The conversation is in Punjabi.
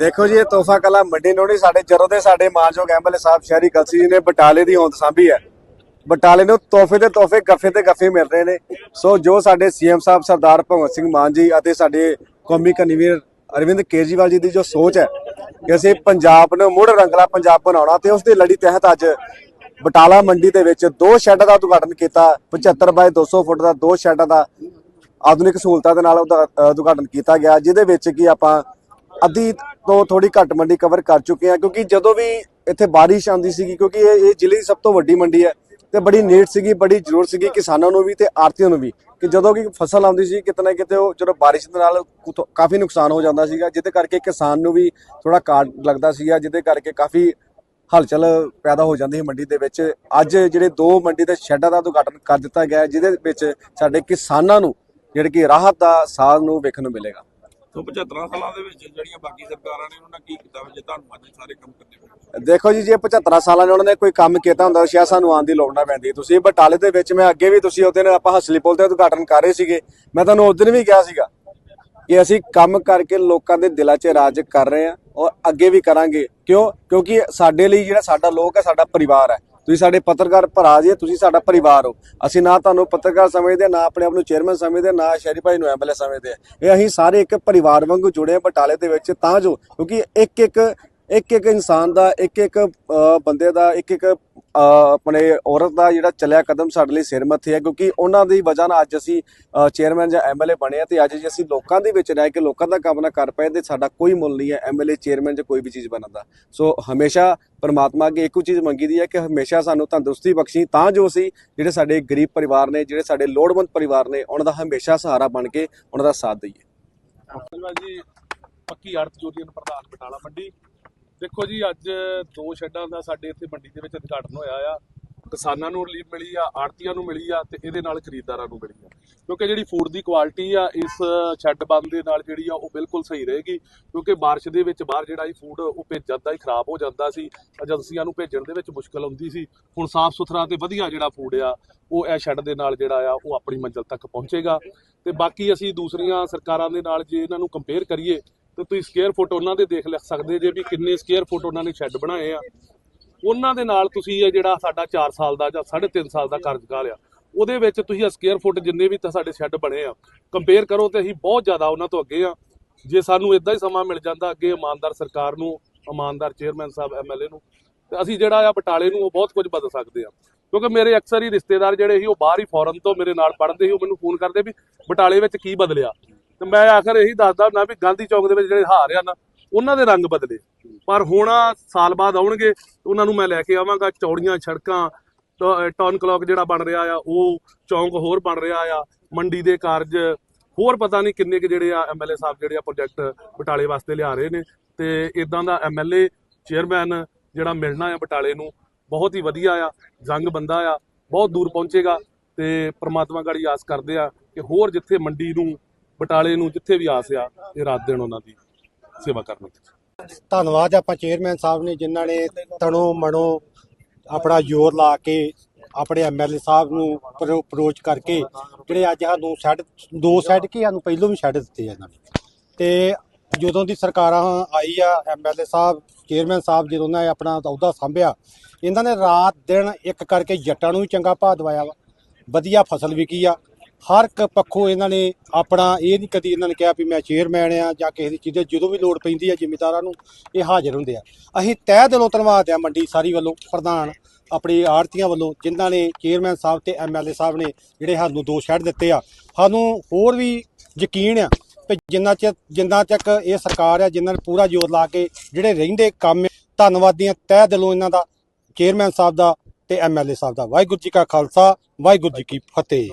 ਦੇਖੋ ਜੀ, ਇਹ ਤੋਹਫਾ ਕਲਾ ਮੰਡੀ ਨੋੜੀ ਸਾਡੇ ਜਦੋਂ ਦੇ ਸਾਡੇ ਮਾਨਯੋਗ ਐਮਐਲਏ ਸਾਹਿਬ ਸ਼ਹਿਰੀ ਕਲਸੀ ਜੀ ਨੇ ਬਟਾਲੇ ਦੀ ਹੋਂਦ ਸਾਂਭੀ ਹੈ। ਬਟਾਲੇ ਨੂੰ ਤੋਹਫੇ ਤੇ ਤੋਹਫੇ, ਗੱਫੇ ਤੇ ਗੱਫੇ ਮਿਲ ਰਹੇ ਨੇ। ਸੋ ਜੋ ਸਾਡੇ ਸੀਐਮ ਸਾਹਿਬ ਸਰਦਾਰ ਭਗਵੰਤ ਸਿੰਘ ਮਾਨ ਜੀ ਅਤੇ ਸਾਡੇ ਕੌਮੀ ਕਨਵੀਨਰ ਅਰਵਿੰਦ ਕੇਜਰੀਵਾਲ ਜੀ ਦੀ ਜੋ ਸੋਚ ਹੈ ਕਿ ਅਸੀਂ ਪੰਜਾਬ ਨੂੰ ਮੁੜ ਰੰਗਲਾ ਪੰਜਾਬ ਬਣਾਉਣਾ ਤੇ ਉਸ ਦੀ ਲੜੀ ਤਹਿਤ ਅੱਜ ਬਟਾਲਾ ਮੰਡੀ ਦੇ ਵਿੱਚ ਦੋ ਸ਼ੈੱਡ ਦਾ ਉਦਘਾਟਨ ਕੀਤਾ 75 ਬਾਏ 200 ਫੁੱਟ ਦਾ ਦੋ ਸ਼ੈੱਡ ਦਾ ਆਧੁਨਿਕ ਸਹੂਲਤਾਂ ਦੇ ਨਾਲ ਉਹਦਾ ਉਦਘਾਟਨ ਕੀਤਾ ਗਿਆ, ਜਿਹਦੇ ਵਿੱਚ ਕੀ ਆਪਾਂ ਅੱਧੀ ਤੋਂ ਥੋੜੀ ਘੱਟ ਮੰਡੀ ਕਵਰ ਕਰ ਚੁੱਕੇ ਹਾਂ, ਕਿਉਂਕਿ ਜਦੋਂ ਵੀ ਇੱਥੇ ਬਾਰਿਸ਼ ਆਉਂਦੀ ਸੀਗੀ, ਕਿਉਂਕਿ ਇਹ ਇਹ ਜ਼ਿਲ੍ਹੇ ਦੀ ਸਭ ਤੋਂ ਵੱਡੀ ਮੰਡੀ ਹੈ ਤੇ ਬੜੀ ਨੀਡ ਸੀਗੀ, ਬੜੀ ਜ਼ਰੂਰਤ ਸੀਗੀ ਕਿਸਾਨਾਂ ਨੂੰ ਵੀ ਤੇ ਆੜਤੀਆਂ ਨੂੰ ਵੀ ਕਿ ਜਦੋਂ ਕਿ ਫਸਲ ਆਉਂਦੀ ਸੀ, ਕਿਤੇ ਨਾ ਕਿਤੇ ਉਹ ਜਦੋਂ ਬਾਰਿਸ਼ ਦੇ ਨਾਲ ਕਾਫੀ ਨੁਕਸਾਨ ਹੋ ਜਾਂਦਾ ਸੀਗਾ, ਜਿਹਦੇ ਕਰਕੇ ਕਿਸਾਨ ਨੂੰ ਵੀ ਥੋੜਾ ਕਾਟ ਲੱਗਦਾ ਸੀਗਾ, ਜਿਹਦੇ ਕਰਕੇ ਕਾਫੀ ਹਲਚਲ ਪੈਦਾ ਹੋ ਜਾਂਦੀ ਹੈ ਮੰਡੀ ਦੇ ਵਿੱਚ। ਅੱਜ ਜਿਹੜੇ ਦੋ ਮੰਡੀ ਦੇ ਸ਼ੈੱਡਾਂ ਦਾ ਉਦਘਾਟਨ ਕਰ ਦਿੱਤਾ ਗਿਆ ਜਿਹਦੇ ਵਿੱਚ ਸਾਡੇ ਕਿਸਾਨਾਂ ਨੂੰ, ਜਿਹੜੇ ਕਿ ਰਾਹਤ ਦਾ ਸਾਥ ਨੂੰ ਵੇਖਣ ਨੂੰ ਮਿਲੇਗਾ। ਤੋਂ 75 ਸਾਲਾਂ ਦੇ ਵਿੱਚ ਜਿਹੜੀਆਂ ਬਾਕੀ ਸਰਕਾਰਾਂ ਨੇ ਉਹਨਾਂ ਕੀ ਕੀਤਾ ਜੇ ਤੁਹਾਨੂੰ ਅੱਜ ਸਾਰੇ ਕੰਮ ਕਰਨੇ ਪਏ ਦੇਖੋ ਜੀ, ਜੇ 75 ਸਾਲਾਂ ਨੇ ਉਹਨਾਂ ਨੇ ਕੋਈ ਕੰਮ ਕੀਤਾ ਹੁੰਦਾ, ਸ਼ਾਇਦ ਸਾਨੂੰ ਆਉਣ ਦੀ ਲੋੜ ਨਾ ਪੈਂਦੀ। ਤੁਸੀਂ ਬਟਾਲੇ ਦੇ ਵਿੱਚ, ਮੈਂ ਅੱਗੇ ਵੀ ਤੁਸੀਂ ਉਹਦੇ ਨਾਲ ਆਪਾਂ ਹਸਲੀ ਪੁਲ ਤੇ ਉਦਘਾਟਨ ਕਰ ਰਹੇ ਸੀਗੇ। ਮੈਂ ਤੁਹਾਨੂੰ ਉਸ ਦਿਨ ਵੀ ਕਿਹਾ ਸੀਗਾ ਕਿ ਅਸੀਂ ਕੰਮ ਕਰਕੇ ਲੋਕਾਂ ਦੇ ਦਿਲਾਂ 'ਚ ਰਾਜ ਕਰ ਰਹੇ ਹਾਂ ਔਰ ਅੱਗੇ ਵੀ ਕਰਾਂਗੇ। ਕਿਉਂ? ਕਿਉਂਕਿ ਸਾਡੇ ਲਈ ਜਿਹੜਾ ਸਾਡਾ ਲੋਕ ਹੈ, ਸਾਡਾ ਪਰਿਵਾਰ ਹੈ। ਤੁਸੀਂ ਸਾਡੇ ਪੱਤਰਕਾਰ ਭਰਾ ਜੀ, ਤੁਸੀਂ ਸਾਡਾ ਪਰਿਵਾਰ ਹੋ। ਅਸੀਂ ਨਾ ਤੁਹਾਨੂੰ ਪੱਤਰਕਾਰ ਸਮਝਦੇ, ਨਾ ਆਪਣੇ ਆਪ ਨੂੰ ਚੇਅਰਮੈਨ ਸਮਝਦੇ, ਨਾ ਸ਼ਹਿਰੀ ਭਾਈ ਨੂੰ ਐਮਐਲਏ ਸਮਝਦੇ। ਇਹ ਅਸੀਂ ਸਾਰੇ ਇੱਕ ਪਰਿਵਾਰ ਵਾਂਗੂ ਜੁੜੇ ਹਾਂ ਬਟਾਲੇ ਦੇ ਵਿੱਚ, ਤਾਂ ਜੋ, ਕਿਉਂਕਿ ਇੱਕ ਇੱਕ ਇੱਕ ਇੱਕ ਇਨਸਾਨ ਦਾ ਇੱਕ ਇੱਕ ਬੰਦੇ ਦਾ ਇੱਕ ਇੱਕ ਆਪਣੇ ਔਰਤ ਦਾ ਜਿਹੜਾ ਚੱਲਿਆ ਕਦਮ ਸਾਡੇ ਲਈ ਸਿਰ ਮੱਥੇ ਹੈ, ਕਿਉਂਕਿ ਉਹਨਾਂ ਦੀ ਵਜ੍ਹਾ ਨਾਲ ਅੱਜ ਅਸੀਂ ਚੇਅਰਮੈਨ ਜਾਂ ਐਮਐਲਏ ਬਣੇ ਆ ਤੇ ਅੱਜ ਜੇ ਅਸੀਂ ਲੋਕਾਂ ਦੇ ਵਿੱਚ ਰਹਿ ਕੇ ਲੋਕਾਂ ਦਾ ਕੰਮ ਨਾ ਕਰ ਪਏ ਤੇ ਸਾਡਾ ਕੋਈ ਮੁੱਲ ਨਹੀਂ ਹੈ ਐਮਐਲਏ ਚੇਅਰਮੈਨ ਜਾਂ ਕੋਈ ਵੀ ਚੀਜ਼ ਬਣਨ ਦਾ। ਸੋ ਹਮੇਸ਼ਾ ਪਰਮਾਤਮਾ ਅੱਗੇ ਇੱਕੋ ਚੀਜ਼ ਮੰਗੀ ਦੀ ਹੈ ਕਿ ਹਮੇਸ਼ਾ ਸਾਨੂੰ ਤੰਦਰੁਸਤੀ ਬਖਸ਼ੀ, ਤਾਂ ਜੋ ਅਸੀਂ ਜਿਹੜੇ ਸਾਡੇ ਗਰੀਬ ਪਰਿਵਾਰ ਨੇ, ਜਿਹੜੇ ਸਾਡੇ ਲੋੜਵੰਦ ਪਰਿਵਾਰ ਨੇ, ਉਹਨਾਂ ਦਾ ਹਮੇਸ਼ਾ ਸਹਾਰਾ ਬਣ ਕੇ ਉਹਨਾਂ ਦਾ ਸਾਥ ਦਈਏ। ਧੰਨਵਾਦ ਜੀ, ਪੱਕੀ ਅੜਤ ਜੋਤੀਨ ਪ੍ਰਧਾਨ ਬਟਾਲਾ ਮੰਡੀ। ਦੇਖੋ ਜੀ, ਅੱਜ ਦੋ ਸ਼ੈੱਡਾਂ ਦਾ ਸਾਡੇ ਇੱਥੇ ਮੰਡੀ ਦੇ ਵਿੱਚ ਉਦਘਾਟਨ ਹੋਇਆ ਆ। ਕਿਸਾਨਾਂ ਨੂੰ ਰਿਲੀਫ ਮਿਲੀ ਆ ਆੜਤੀਆਂ ਨੂੰ ਮਿਲੀ ਆ ਤੇ ਇਹਦੇ ਨਾਲ ਖਰੀਦਦਾਰਾਂ ਨੂੰ ਮਿਲੀ ਆ। ਕਿਉਂਕਿ ਜਿਹੜੀ ਫੂਡ ਦੀ ਕੁਆਲਿਟੀ ਆ, ਇਸ ਸ਼ੈੱਡ ਬੰਦ ਦੇ ਨਾਲ ਜਿਹੜੀ ਆ, ਉਹ ਬਿਲਕੁਲ ਸਹੀ ਰਹੇਗੀ। ਕਿਉਂਕਿ ਬਾਰਿਸ਼ ਦੇ ਵਿੱਚ ਬਾਹਰ ਜਿਹੜਾ ਇਹ ਫੂਡ ਉਹ ਭੇਜਣ ਦਾ ਹੀ ਖਰਾਬ ਹੋ ਜਾਂਦਾ ਸੀ। ਏਜੰਸੀਆਂ ਨੂੰ ਭੇਜਣ ਦੇ ਵਿੱਚ ਮੁਸ਼ਕਲ ਆਉਂਦੀ ਸੀ। ਹੁਣ ਸਾਫ਼ ਸੁਥਰਾ ਤੇ ਵਧੀਆ ਜਿਹੜਾ ਫੂਡ ਆ, ਉਹ ਇਹ ਸ਼ੈੱਡ ਦੇ ਨਾਲ ਜਿਹੜਾ ਆ, ਉਹ ਆਪਣੀ ਮੰਜ਼ਿਲ ਤੱਕ ਪਹੁੰਚੇਗਾ। ਤੇ ਬਾਕੀ ਅਸੀਂ ਦੂਸਰੀਆਂ ਸਰਕਾਰਾਂ ਦੇ ਨਾਲ ਜੇ ਇਹਨਾਂ ਨੂੰ ਕੰਪੇਅਰ ਕਰੀਏ ਤੇ ਤੁਸੀਂ ਸਕੁਅਰ ਫੁੱਟ ਉਹਨਾਂ ਦੇ ਦੇਖ ਲਿਖ ਸਕਦੇ ਜੇ ਵੀ ਕਿੰਨੇ ਸਕੁਅਰ ਫੁੱਟ ਉਹਨਾਂ ਨੇ ਸ਼ੈੱਡ ਬਣਾਏ ਆ। ਉਹਨਾਂ ਦੇ ਨਾਲ ਤੁਸੀਂ ਇਹ ਜਿਹੜਾ ਸਾਡਾ 4 ਸਾਲ ਦਾ ਜਾਂ 3.5 ਸਾਲ ਦਾ ਕਾਰਜਕਾਲ ਆ ਉਹਦੇ ਵਿੱਚ ਤੁਸੀਂ ਸਕੁਅਰ ਫੁੱਟ ਜਿੰਨੇ ਵੀ ਤਾਂ ਸਾਡੇ ਸ਼ੈੱਡ ਬਣੇ ਆ। ਕੰਪੇਅਰ ਕਰੋ ਤੇ ਅਸੀਂ ਬਹੁਤ ਜ਼ਿਆਦਾ ਉਹਨਾਂ ਤੋਂ ਅੱਗੇ ਆ। ਜੇ ਸਾਨੂੰ ਇਦਾਂ ਹੀ ਸਮਾਂ ਮਿਲ ਜਾਂਦਾ ਅੱਗੇ ਇਮਾਨਦਾਰ ਸਰਕਾਰ ਨੂੰ, ਇਮਾਨਦਾਰ ਚੇਅਰਮੈਨ ਸਾਹਿਬ ਐਮਐਲਏ ਨੂੰ, ਤੇ ਅਸੀਂ ਜਿਹੜਾ ਆ ਬਟਾਲੇ ਨੂੰ ਉਹ ਬਹੁਤ ਕੁਝ ਬਦਲ ਸਕਦੇ ਆ। ਕਿਉਂਕਿ ਮੇਰੇ ਅਕਸਰ ਹੀ ਰਿਸ਼ਤੇਦਾਰ ਜਿਹੜੇ ਸੀ ਉਹ ਬਾਹਰ ਹੀ ਫੋਰਨ ਤੋਂ ਮੇਰੇ ਨਾਲ ਪੜ੍ਹਦੇ ਸੀ, ਉਹ ਮੈਨੂੰ ਫੋਨ ਕਰਦੇ ਵੀ ਬਟਾਲੇ ਵਿੱਚ ਕੀ ਬਦਲਿਆ? ਤੇ ਮੈਂ ਆਖਰ ਇਹੀ ਦੱਸਦਾ ਹੁੰਦਾ ਵੀ ਗਾਂਧੀ ਚੌਕ ਦੇ ਵਿੱਚ ਜਿਹੜੇ ਹਾਰ ਆ ਨਾ, ਉਹਨਾਂ ਦੇ ਰੰਗ ਬਦਲੇ। ਪਰ ਹੁਣ ਸਾਲ ਬਾਅਦ ਆਉਣਗੇ, ਉਹਨਾਂ ਨੂੰ ਮੈਂ ਲੈ ਕੇ ਆਵਾਂਗਾ, ਚੌੜੀਆਂ ਸੜਕਾਂ, ਟ- ਟਾਊਨ ਕਲੌਕ ਜਿਹੜਾ ਬਣ ਰਿਹਾ ਆ, ਉਹ ਚੌਂਕ ਹੋਰ ਬਣ ਰਿਹਾ ਆ, ਮੰਡੀ ਦੇ ਕਾਰਜ, ਹੋਰ ਪਤਾ ਨਹੀਂ ਕਿੰਨੇ ਕੁ ਜਿਹੜੇ ਆ ਐਮਐਲਏ ਸਾਹਿਬ ਜਿਹੜੇ ਆ ਪ੍ਰੋਜੈਕਟ ਬਟਾਲੇ ਵਾਸਤੇ ਲਿਆ ਰਹੇ ਨੇ। ਤੇ ਇਦਾਂ ਦਾ ਐਮਐਲਏ ਚੇਅਰਮੈਨ ਜਿਹੜਾ ਮਿਲਣਾ ਆ ਬਟਾਲੇ ਨੂੰ, ਬਹੁਤ ਹੀ ਵਧੀਆ ਆ, ਜੰਗ ਬੰਦਾ ਆ, ਬਹੁਤ ਦੂਰ ਪਹੁੰਚੇਗਾ। ਤੇ ਪ੍ਰਮਾਤਮਾ ਗਾੜੀ ਆਸ ਕਰਦੇ ਆ ਕਿ ਹੋਰ ਜਿੱਥੇ ਮੰਡੀ ਨੂੰ ਬਟਾਲੇ ਨੂੰ ਜਿੱਥੇ ਵੀ ਆਸ ਆ, ਇਹ ਰਾਤ ਦਿਨ ਉਹਨਾਂ ਦੀ ਸੇਵਾ ਕਰਨ ਧੰਨਵਾਦ ਆਪਾਂ ਚੇਅਰਮੈਨ ਸਾਹਿਬ ਨੇ, ਜਿਨ੍ਹਾਂ ਨੇ ਤਣੋ ਮਣੋ ਆਪਣਾ ਜ਼ੋਰ ਲਾ ਕੇ ਆਪਣੇ ਐਮਐਲਏ ਸਾਹਿਬ ਨੂੰ ਅਪਰੋਚ ਕਰਕੇ ਜਿਹੜੇ ਅੱਜ ਸਾਨੂੰ ਸ਼ੈੱਡ, ਦੋ ਸ਼ੈੱਡ ਕੀ ਸਾਨੂੰ ਪਹਿਲੋਂ ਵੀ ਸ਼ੈੱਡ ਦਿੱਤੇ ਆ ਇਹਨਾਂ ਨੇ। ਤੇ ਜਦੋਂ ਦੀ ਸਰਕਾਰਾਂ ਆਈ ਆ ਐਮਐਲਏ ਸਾਹਿਬ, ਚੇਅਰਮੈਨ ਸਾਹਿਬ ਜਦੋਂ ਨੇ ਆਪਣਾ ਅਹੁਦਾ ਸੰਭਿਆ, ਇਹਨਾਂ ਨੇ ਰਾਤ ਦਿਨ ਇੱਕ ਕਰਕੇ ਜੱਟਾਂ ਨੂੰ ਵੀ ਚੰਗਾ ਭਾਅ ਦਵਾਇਆ ਵਾ। ਵਧੀਆ ਫਸਲ ਵਿਕੀ ਆ। ਹਰ ਇੱਕ ਪੱਖੋਂ ਇਹਨਾਂ ਨੇ ਆਪਣਾ ਇਹ ਨਹੀਂ ਕਦੀ ਇਹਨਾਂ ਨੇ ਕਿਹਾ ਵੀ ਮੈਂ ਚੇਅਰਮੈਨ ਆ ਜਾਂ ਕਿਸੇ ਦੀ ਚੀਜ਼ ਦੇ ਜਦੋਂ ਵੀ ਲੋੜ ਪੈਂਦੀ ਆ ਜ਼ਿਮੀਦਾਰਾਂ ਨੂੰ ਇਹ ਹਾਜ਼ਰ ਹੁੰਦੇ ਆ। ਅਸੀਂ ਤਹਿ ਦਿਲੋਂ ਧੰਨਵਾਦ ਆ ਮੰਡੀ ਸਾਰੀ ਵੱਲੋਂ ਪ੍ਰਧਾਨ ਆਪਣੇ ਆੜਤੀਆਂ ਵੱਲੋਂ ਜਿਨ੍ਹਾਂ ਨੇ ਚੇਅਰਮੈਨ ਸਾਹਿਬ ਤੇ ਐਮਐਲਏ ਸਾਹਿਬ ਨੇ ਜਿਹੜੇ ਸਾਨੂੰ ਦੋ ਸ਼ਹਿਰ ਦਿੱਤੇ ਆ। ਸਾਨੂੰ ਹੋਰ ਵੀ ਯਕੀਨ ਆ ਕਿ ਜਿੰਨਾ ਚਿਰ ਜਿੰਨਾ ਤੱਕ ਇਹ ਸਰਕਾਰ ਆ ਜਿਨ੍ਹਾਂ ਨੇ ਪੂਰਾ ਜ਼ੋਰ ਲਾ ਕੇ ਜਿਹੜੇ ਰਹਿੰਦੇ ਕੰਮ ਆ, ਧੰਨਵਾਦੀਆਂ ਤਹਿ ਦਿਲੋਂ ਇਹਨਾਂ ਦਾ ਚੇਅਰਮੈਨ ਸਾਹਿਬ ਦਾ ਤੇ ਐਮਐਲਏ ਸਾਹਿਬ ਦਾ। ਵਾਹਿਗੁਰੂ ਜੀ ਕਾ ਖਾਲਸਾ ਵਾਹਿਗੁਰੂ ਜੀ ਕੀ ਫਤਿਹ।